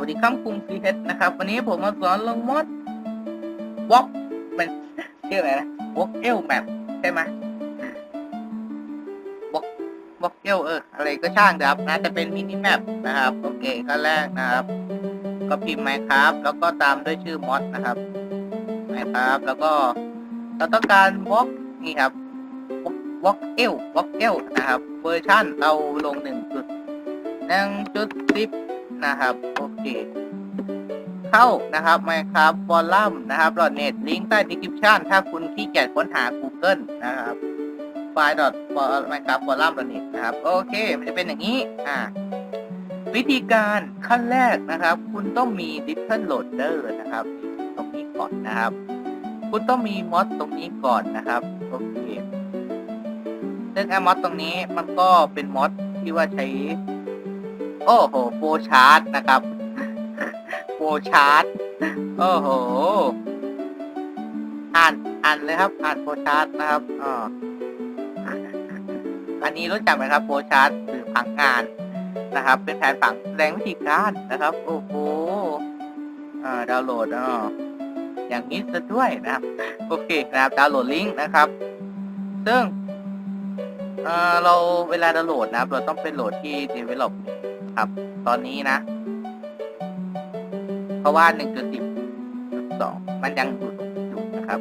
สวัสดีครับคุงซีเฮดนะครับ วันนี้ผมมาสอนลงมอดวอล์กเป็นชื่ออะไรนะวอล์กเอลแมปใช่ไหมวอล์กวอล์กเอลเอออะไรก็ช่างนะครับนะจะเป็นมินิแมปนะครับ โอเคก็แรกนะครับ ก็พิมพ์ไมครับ แล้วก็ตามด้วยชื่อมอดนะครับไมครับ แล้วก็เราต้องการวอล์กนี่ครับ วอล์กเอลวอล์กเอลนะครับเวอร์ชันเราลงหนึ่งจุดหนึ่งจุดสิบนะครับ โอเค เข้านะครับ Minecraft Forum นะครับ .net ลิงก์ใต้ description ถ้าคุณขี้เกียจค้นหา Google นะครับไฟล์ .minecraft forum .net นะครับ โอเค มันจะเป็นอย่างนี้ อ่าวิธีการขั้นแรกนะครับ คุณต้องมี Little Loader นะครับ ตรงนี้ก่อนนะครับ คุณต้องมีมอดตรงนี้ก่อนนะครับโอเค ซึ่งไอ้มอดตรงนี้มันก็เป็นมอดที่ว่าใช้ โอ้โหโฟชาร์ตนะครับโฟชาร์ตโอ้โห อ่านอ่านเลยครับ อ่านโฟชาร์ตนะครับอ๋ออันนี้รู้จักไหมครับโฟชาร์ตหรือผังงานนะครับ เป็นแผนผังแสดงวิธีการนะครับ โอ้โหอ่าดาวน์โหลดอ๋ออย่างนี้ซะด้วยนะครับ โอเคนะครับดาวน์โหลดลิงก์นะครับ ซึ่ง เออเราเวลาดาวน์โหลดนะครับ เราต้องไปโหลดที่ develop ครับ ตอนนี้นะ เพราะว่า1.10.2มันยังอยู่อยู่นะครับ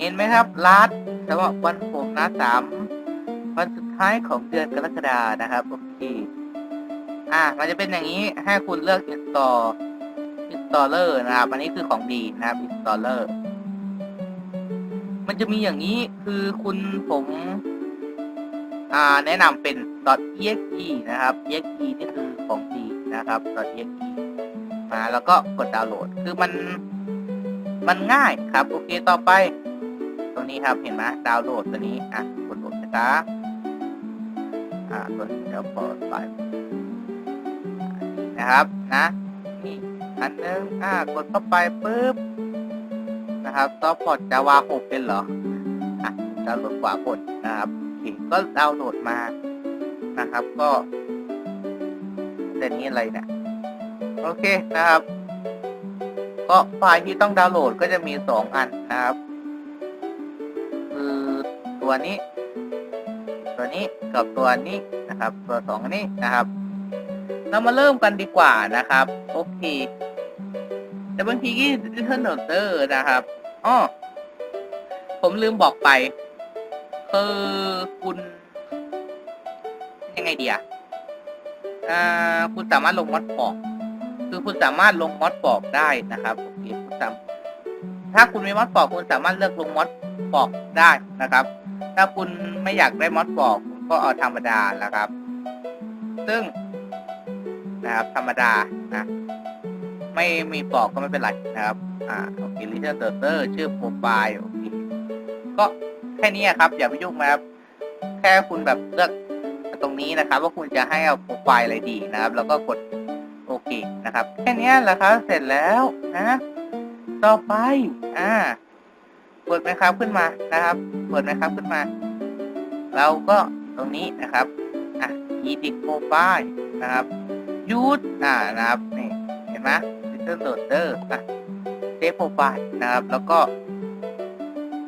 เห็นไหมครับลัดสำหรับวันผมนะสามวันสุดท้ายของเดือนกรกฎานะครับโอเคอะมันจะเป็นอย่างนี้ให้คุณเลือก install installer นะครับ อันนี้คือของดีนะครับ installer มันจะมีอย่างนี้คือคุณผม แนะนำเป็น .exe นะครับ exe นี่คือของดีนะครับ .exe มาแล้วก็กดดาวน์โหลด คือมัน มันง่ายครับ โอเค ต่อไปตัวนี้ครับ เห็นไหมดาวน์โหลดตัวนี้ อะ กดโหลดนะครับอ่า ตัวนี้เดี๋ยวเปิดไปนะครับ นะ นี่ อันนึง อ่า กดเข้าไปปุ๊บ นะครับซัพพอร์ต Java 6เป็นเหรอ อะดาวน์โหลดกว่าคนนะครับ ก็ดาวน์โหลดมานะครับ ก็แต่นี้อะไรเนี่ยโอเคนะครับ ก็ไฟล์ที่ต้องดาวน์โหลดก็จะมีสองอันนะครับ คือตัวนี้ ตัวนี้กับตัวนี้นะครับ ตัวสองนี้นะครับ เรามาเริ่มกันดีกว่านะครับโอเคแต่บางทีที่ Little Noter นะครับอ้อผมลืมบอกไป คือคุณยังไงเดีอะอ่าคุณสามารถลงมอดปอกคือคุณสามารถลงมอดปอกได้นะครับโอเคคุณสามถ้าคุณมีมอดปอกคุณสามารถเลือกลงมอดปอกได้นะครับ ถ้าคุณไม่อยากได้มอดปอกคุณก็เอาธรรมดานะครับ ซึ่งนะครับ ธรรมดานะ ไม่มีปอกก็ไม่เป็นไรนะครับ อ่าโอเค Little d o t e r ชื่อโปรไฟล์โอเคก็ ค่นี้ครับ อย่าไปยุ่งนะครับ แค่คุณแบบเลือกตรงนี้นะครับ ว่าคุณจะให้เอาโปรไฟล์อะไรดีนะครับ แล้วก็กดโอเคนะครับ แค่นี้แหละครับเสร็จแล้วนะต่อไปอ่าเปิดไหมครับขึ้นมานะครับเปิดไหมครับขึ้นมา เราก็ตรงนี้นะครับอะ edit profile นะครับ use อ่านะครับนี่เห็นไหม Little Loader อะ save profile นะครับ แล้วก็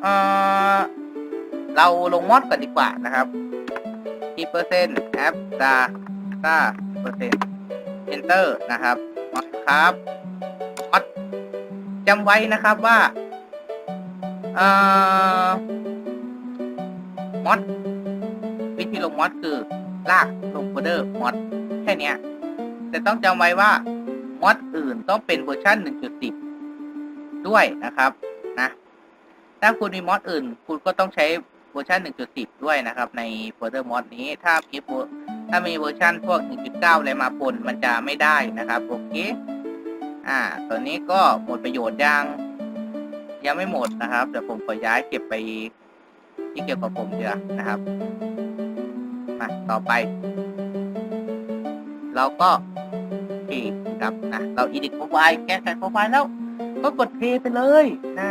อ่อ เราลงมอดก่อนดีกว่านะครับกี่เปอร์เซ็นต์ app data เปอร์เซ็นต์ enter นะครับมอดครับมอดจำไว้นะครับว่าเอ่อมอดวิธีลงมอดคือลากลงโฟลเดอร์มอดแค่เนี้ยแต่ต้องจำไว้ว่ามอดอื่นต้องเป็นเวอร์ชัน1.10 ด้วยนะครับนะถ้าคุณมีมอดอื่น คุณก็ต้องใช้ เวอร์ชัน1.10 ด้วยนะครับ ในโฟลเดอร์มอดนี้ถ้ามีเวอร์ถ้ามีเวอร์ชันพวก 1.9 อะไรมาปนมันจะไม่ได้นะครับ โอเค อ่า ตอนนี้ก็หมดประโยชน์ยัง ยังไม่หมดนะครับเดี๋ยวผมขอย้ายเก็บไปที่เกี่ยวกับผมเดียวนะครับมาต่อไป เราก็เพย์ครับนะเราอีดิทโปรไฟล์แก้ไขโปรไฟล์แล้ว ก็กดเพย์ไปเลยนะ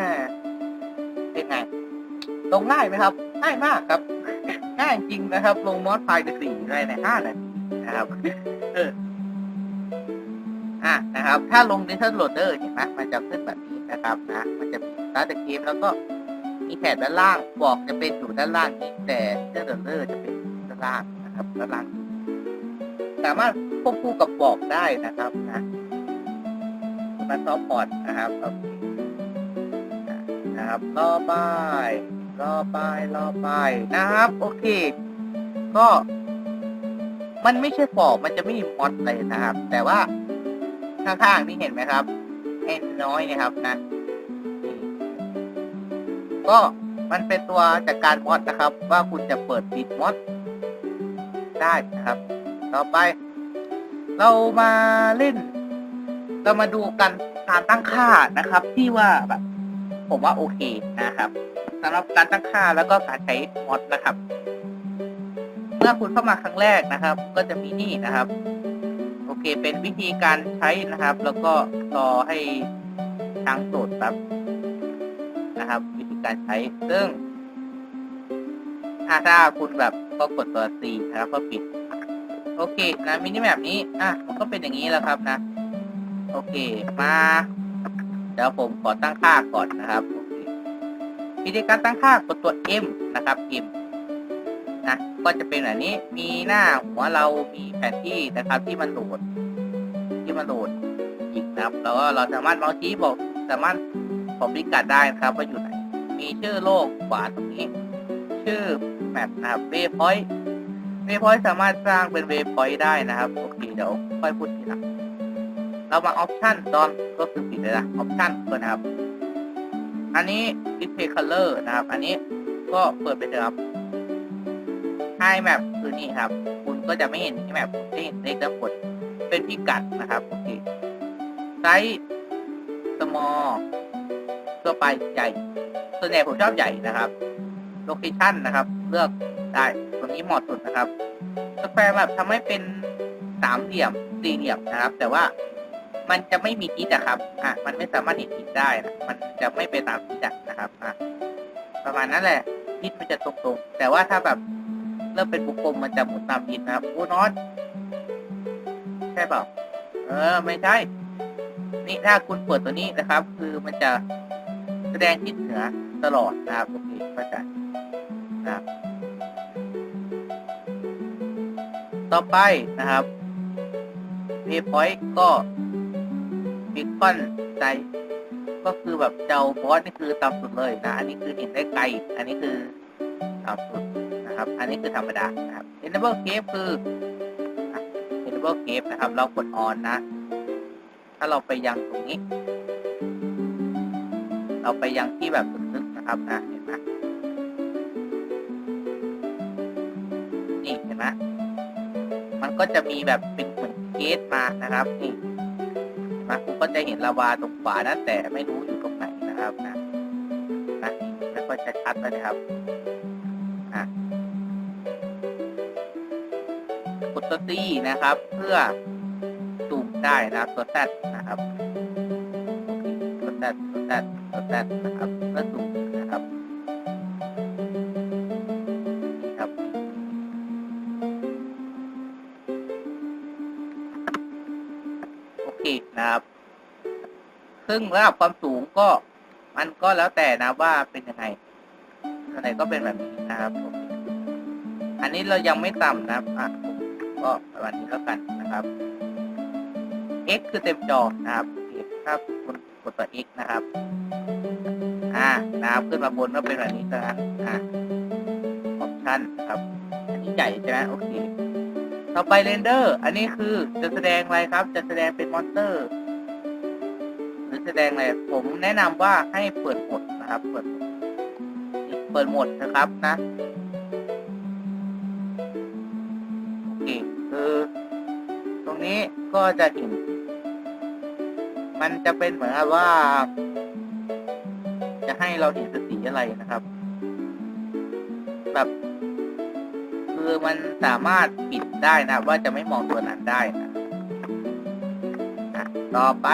เป็นไงลงง่ายไหมครับ ง่ายมากครับ ง่ายจริงนะครับ ลงมอดภายในสี่ในในห้านาทีนะครับเอออะนะครับ ถ้าลง d i g i t a l Loader เห็นไหมมันจะขึ้นแบบนี้นะครับนะ มันจะมีสตาร์ทเกมแล้วก็มีแถบด้านล่างบอกจะเป็นอยู่ด้านล่างนี้แต่ d i g i t a l Loader จะเป็นด้านล่างนะครับด้านล่างสามารถควบคู่กับบอกได้นะครับนะมาซอฟพอร์ตนะครับโอเคอะนะครับรอไป รอไปรอไปนะครับ โอเค ก็ มันไม่ใช่ฟอกมันจะไม่มีมอดเลยนะครับ แต่ว่าข้างๆนี่เห็นไหมครับเอ็นน้อยนะครับนะก็มันเป็นตัวจัดการมอดนะครับ ว่าคุณจะเปิดปิดมอดได้นะครับ ต่อไป เรามาเล่น เรามาดูกันการตั้งค่านะครับ ที่ว่าแบบ ผมว่าโอเคนะครับ สำหรับการตั้งค่าแล้วก็การใช้มอดนะครับ เมื่อคุณเข้ามาครั้งแรกนะครับ ก็จะมีนี่นะครับ โอเค เป็นวิธีการใช้นะครับ แล้วก็รอให้ทางโจทย์ครับนะครับ วิธีการใช้ซึ่งถ้าถ้าคุณแบบก็กดตัว C นะครับก็ปิด โอเคนะมินิแมปนี้อะมันก็เป็นอย่างนี้แล้วครับนะ โอเคมาเดี๋ยวผมขอตั้งค่าก่อนนะครับโอเวิธีการตั้งค่ากดตัว M นะครับ M นะก็จะเป็นแบบนี้มีหน้าหัวเรามีแผนที่นะครับที่มันโหลดที่มันโหลดอีกนะครับ แล้วก็เราสามารถเมาส์ชี้บอกสามารถบอกพิกัดได้นะครับว่าอยู่ไหน มีชื่อโลกขวาตรงนี้ ชื่อแมปนะครับ waypoint เวพอยต์สามารถสร้างเป็นเวพอยต์ได้นะครับโอเคเดี๋ยวค่อยพูดทีหลังเรามาออปชันตอนก็คือปิดเลยนะออปชันก่อนนะครับ อันนี้ display color นะครับ อันนี้ก็เปิดไปเลยครับ high map คือนี่ครับ คุณก็จะไม่เห็นที่แมปคุณจะเห็นเลขทั้งหมดเป็นพิกัดนะครับโอเค size small ตัวไปใหญ่ส่วนใหญ่ผมชอบใหญ่นะครับ location นะครับ เลือกได้ตรงนี้เหมาะสุดนะครับสแควร์แบบทำให้เป็นสามเหลี่ยมสี่เหลี่ยมนะครับ แต่ว่า มันจะไม่มีทิศอะครับ อะ มันไม่สามารถเห็นทิศได้นะมันจะไม่ไปตามทิศนะครับ อะ ประมาณนั้นแหละ ทิศมันจะตรงๆ แต่ว่าถ้าแบบเริ่มเป็นวงกลมมันจะหมุนตามทิศนะครับ โอ้นอตใช่เปล่า เออ ไม่ใช่ นี่ถ้าคุณเปิดตัวนี้นะครับ คือมันจะแสดงทิศเหนือตลอดนะครับ โอเคเข้าใจนะครับ ต่อไปนะครับ waypoint ก็ บีคอนใจก็คือแบบเจ้าบอสนี่คือต่ำสุดเลยนะ อันนี้คือเห็นได้ไกล อันนี้คือต่ำสุดนะครับ อันนี้คือธรรมดานะครับ enable cave คือ enable cave นะครับ เรากด on นะ ถ้าเราไปยังตรงนี้ เราไปยังที่แบบลึกๆนะครับนะเห็นไหมนี่เห็นไหมมันก็จะมีแบบเป็นเหมือนเกสมานะครับนี่ นะกูก็จะเห็นลาวาตรงขวานะแต่ไม่รู้อยู่ตรงไหนนะครับนะนะนี่ไม่ค่อยชัดเลยนะครับอะกดตัวตีนะครับ เพื่อซูมได้นะครับตัวแซดนะครับตัวแซดตัวแซดตัวแซดนะครับเพื่อซูม ซึ่งระดับความสูงก็มันก็แล้วแต่นะว่าเป็นยังไงอะไรก็เป็นแบบนี้นะครับโอเคอันนี้เรายังไม่ต่ำนะครับอะผมก็ประมาณนี้แล้วกันนะครับ x คือเต็มจอนะครับคถ้าคุณกดตัว x นะครับ อ่า นะครับ ขึ้นมาบนก็เป็นแบบนี้นะอ่าออปชั่นครับ อันนี้ใหญ่ใช่ไหมโอเค ต่อไปเรนเดอร์ อันนี้คือจะแสดงอะไรครับ จะแสดงเป็นมอนสเตอร์ แสดงอะไรผมแนะนำว่าให้เปิดโหมดนะครับ เปิดเปิดโหมดนะครับนะโอเคคือตรงนี้ก็จะเห็นมันจะเป็นเหมือนกับว่า จะให้เราเห็นสีอะไรนะครับ แบบคือมันสามารถปิดได้นะ ว่าจะไม่มองตัวนั้นได้นะต่อไป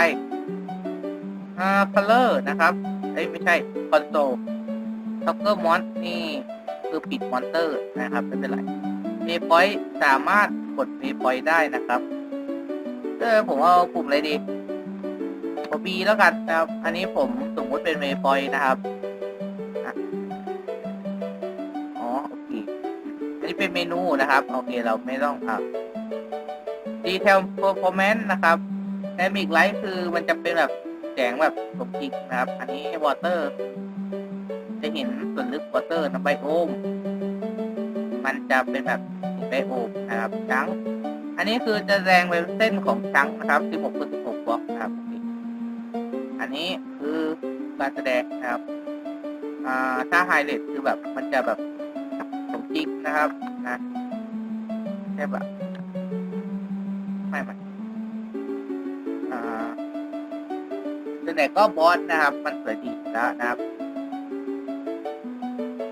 color นะครับเอ้ยไม่ใช่ console soccer mod นี่คือปิดมอนเตอร์นะครับ ไม่เป็นไรเวพอยสามารถกดเวพอยได้นะครับเออผมเอาปุ่มอะไรดีกด B แล้วกันนะครับ อันนี้ผมสมมติเป็นเวพอยนะครับอ๋อโอเคอันนี้เป็นเมนูนะครับ โอเคเราไม่ต้องอะ Detail Performance นะครับ Dynamic Light คือมันจะเป็นแบบ แสงแบบสมจริงนะครับ อันนี้ Water จะเห็นส่วนลึก Water นะไบโอม มันจะเป็นแบบไบโอมนะครับจังอันนี้คือจะแสดงเป็นเส้นของจังนะครับ16คูณ16บล็อกนะครับ อันนี้คือการแสดงนะครับอ่าถ้าไฮไลท์คือแบบมันจะแบบสมจริงนะครับนะใช่แบ ส่วนใหญ่ก็บอสนะครับ มันสวยดีแล้วนะครับ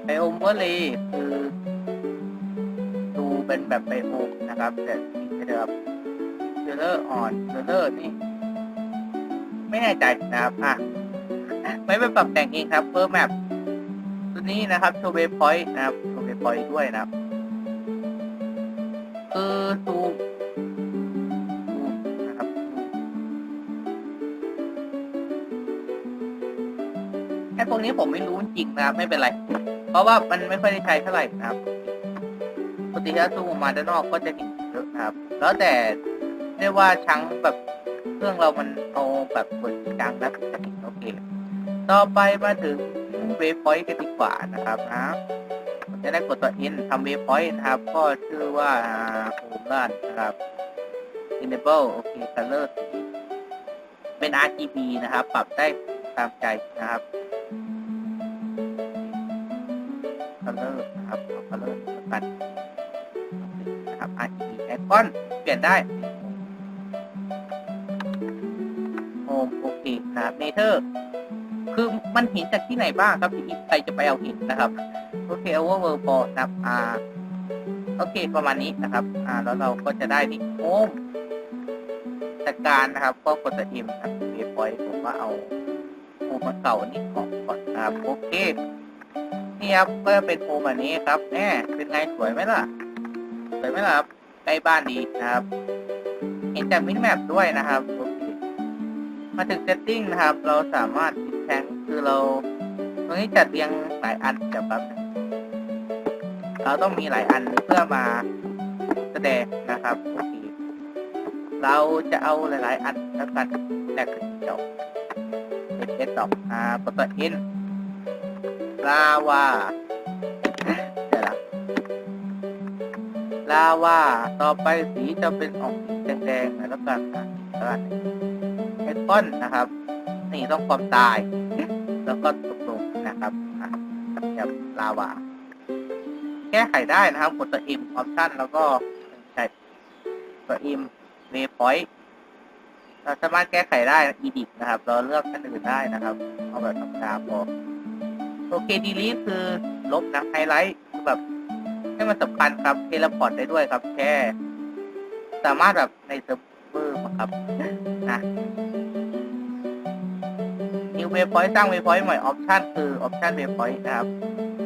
ไบโอมก็เลยคือดูเป็นแบบไบโอมนะครับ แต่จริงๆนะครับเทเลอร์อ่อนเทเลอร์นี่ไม่แน่ใจนะครับอะไม่ไปปรับแต่งเองครับเพิ่มแมปตัวนี้นะครับโชว์เวพอยต์นะครับโชว์เวพอยต์ด้วยนะครับคือซูม นี้ผมไม่รู้จริงนะครับ ไม่เป็นไร เพราะว่ามันไม่ค่อยได้ใช้เท่าไหร่นะครับปกติถ้าซูมออกมาด้านนอกก็จะเห็นเยอะนะครับ แล้วแต่เรียกว่าชั้งแบบเครื่องเรามันเอแบบกดจริงจังนะจะเห็นโอเค ต่อไปมาถึงเวฟพอยต์กันดีกว่านะครับนะผมจะได้กดตัว N ทำเวฟพอยต์นะครับ ก็ชื่อว่าโฮมลันนะครับ enable โอเค color เป็น RGB นะครับ ปรับได้ตามใจนะครับ color นะครับเอา color ตัดนะครับ RGB icon เปลี่ยนได้โฮมโอเคนะครับ nature คือมันเห็นจากที่ไหนบ้างครับที่ใครจะไปเอาเห็นนะครับโอเค overworld พอนะครับอ่าโอเคประมาณนี้นะครับ อ่า แล้วเราก็จะได้นี่โฮมจัดการนะครับ ก็กดตัว M ครับเวฟพอยต์ผมว่าเอาโฮมาเก่านี่ออกก่อนนะครับโอเค นี่ครับก็จะเป็นโฮมแบบนี้ครับแหมเป็นไงสวยไหมล่ะ สวยไหมล่ะครับใกล้บ้านดีนะครับ เห็นจากมินิแมปด้วยนะครับ มาถึง setting นะครับ เราสามารถติดแทงคือเรา ตรงนี้จัดเรียงหลายอันเดี๋ยวแป๊บเราต้องมีหลายอันเพื่อมาแสดงนะครับโอเคเราจะเอาหลาย ๆ อันแล้วกันแตกเป็นเดียวเป็นเอสดอกอ่ากดตัว N ลาวาเดี๋ยวละลาวาต่อไปสีจะเป็นออกสีแดงๆหน่อยแล้วกันอะแล้วกันไอคอนนะครับ นี่ต้องความตาย แล้วก็ตกลงนะครับอะกับลาวาแก้ไขได้นะครับกดตัว M option แล้วก็ใช่ตัว M waypoint เราสามารถแก้ไขได้ edit นะครับ เราเลือกอันอื่นได้นะครับ เอาแบบธรรมดาพอ โอเค delete คือลบนะไฮไลท์คือแบบให้มันสำคัญครับเทเลพอร์ตได้ด้วยครับ แค่ สามารถแบบในเซิร์ฟเวอร์ครับนะ new waypoint สร้าง waypoint ใหม่ option คือ option waypoint นะครับ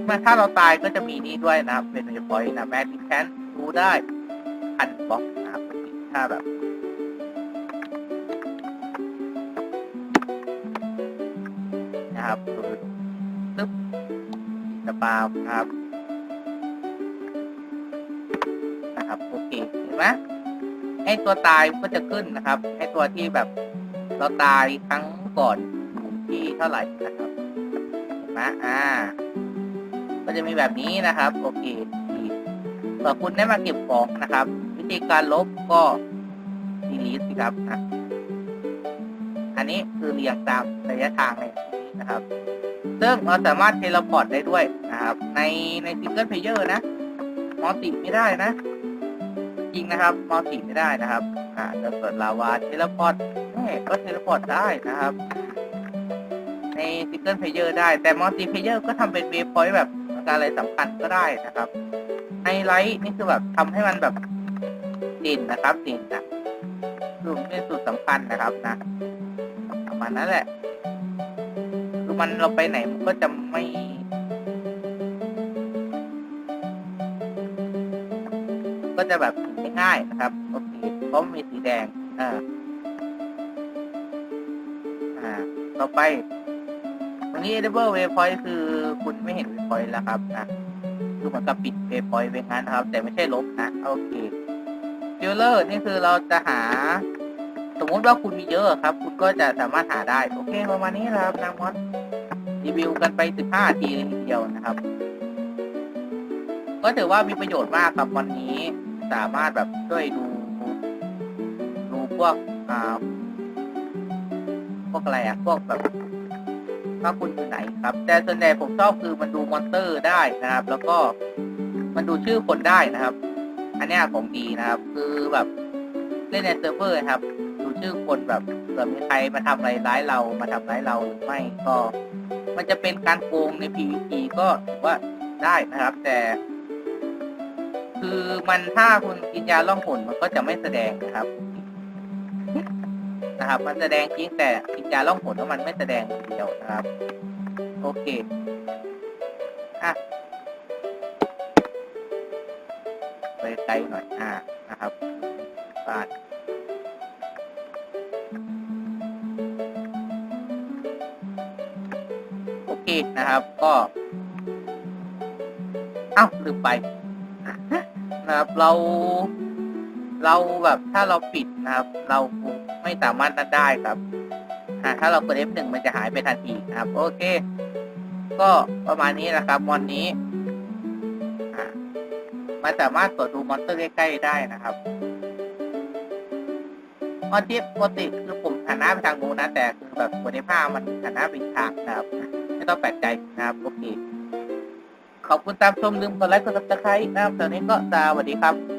เมื่อถ้าเราตายก็จะมีนี้ด้วยนะครับเป็น waypoint นะแมทที่แคนรู้ได้พันบล็อกนะครับถ้าแบบ ปาวนะครับนะครับโอเคเห็นไหมไอตัวตายก็จะขึ้นนะครับไอตัวที่แบบเราตายครั้งก่อนที่เท่าไหร่นะครับนไหมอ่า ก็จะมีแบบนี้นะครับ โอเคดีเผื่อคุณได้มาเก็บของนะครับ วิธีการลบก็ดีลีสิครับนะอันนี้คือเรียงตามระยะทางเลยนะครับ ซึ่งเราสามารถเทเลพอร์ตได้ด้วยนะครับ ในในซิงเกิลเพลเยอร์นะมอลติไม่ได้นะ จริงนะครับมอลติไม่ได้นะครับอ่าจะเปิดลาวาเทเลพอร์ตแม่ก็เทเลพอร์ตได้นะครับ ในซิงเกิลเพลเยอร์ได้ แต่มัลติเพลเยอร์ก็ทำเป็นเวฟพอยต์แบบการอะไรสำคัญก็ได้นะครับไฮไลท์นี่คือแบบทำให้มันแบบเด่นนะครับเด่นนะคือเป็นสุดสำคัญนะครับนะประมาณนั้นแหละ มันเราไปไหนมันก็จะไม่ก็จะแบบง่ายๆนะครับ โอเคเพราะมันมีสีแดงอ่าอ่า ต่อไปตรงนี้ edible waypoint คือคุณไม่เห็น waypoint แล้วครับนะคือเหมือนกับปิด waypoint ไปงั้นนะครับ แต่ไม่ใช่ลบนะ โอเค filter นี่คือเราจะหา สมมติว่าคุณมีเยอะครับ คุณก็จะสามารถหาได้ โอเค ประมาณนี้นะครับนางมอส รีวิวกันไป 15นาทีเลยทีเดียวนะครับ ก็ถือว่ามีประโยชน์มากครับวันนี้สามารถแบบช่วยดู ดูพวกอ่าพวกอะไรอะพวกแบบว่าคุณอยู่ไหนครับ แต่ส่วนใหญ่ผมชอบคือมันดูมอนเตอร์ได้นะครับ แล้วก็มันดูชื่อคนได้นะครับ อันนี้ของดีนะครับ คือแบบเล่นในเซิร์ฟเวอร์ครับ ดูชื่อคนแบบเผื่อมีใครมาทำอะไรร้ายเรามาทำร้ายเราหรือไม่ก็ มันจะเป็นการโกงใน PVP ก็ถือว่าได้นะครับ แต่ คือมันถ้าคุณกินยาล่องหนมันก็จะไม่แสดงนะครับ นะครับ มันแสดงจริงแต่กินยาล่องหนแล้วมันไม่แสดงเดียวนะครับ โอเคอะไปไกลหน่อยอ่านะครับบ้าน นะครับ ก็เอ้าลืมไปนะครับ เรา เราแบบถ้าเราปิดนะครับ เราไม่สามารถนัดได้ครับอ่าถ้าเรากด F1 มันจะหายไปทันทีนะครับ โอเค ก็ประมาณนี้นะครับมอนนี้มันสามารถตรวจดูมอนเตอร์ใกล้ๆได้นะครับมอนที่ปกติคือผมหันหน้าไปทางนู้นนะแต่คือแบบกด F5 มันหันหน้าไปทางนะครับ ไม่ต้องแปลกใจนะครับโอเคขอบคุณตามชมลืมกดไลค์กดซับสไครต์นะครับตอนนี้ก็สวัสดีครับ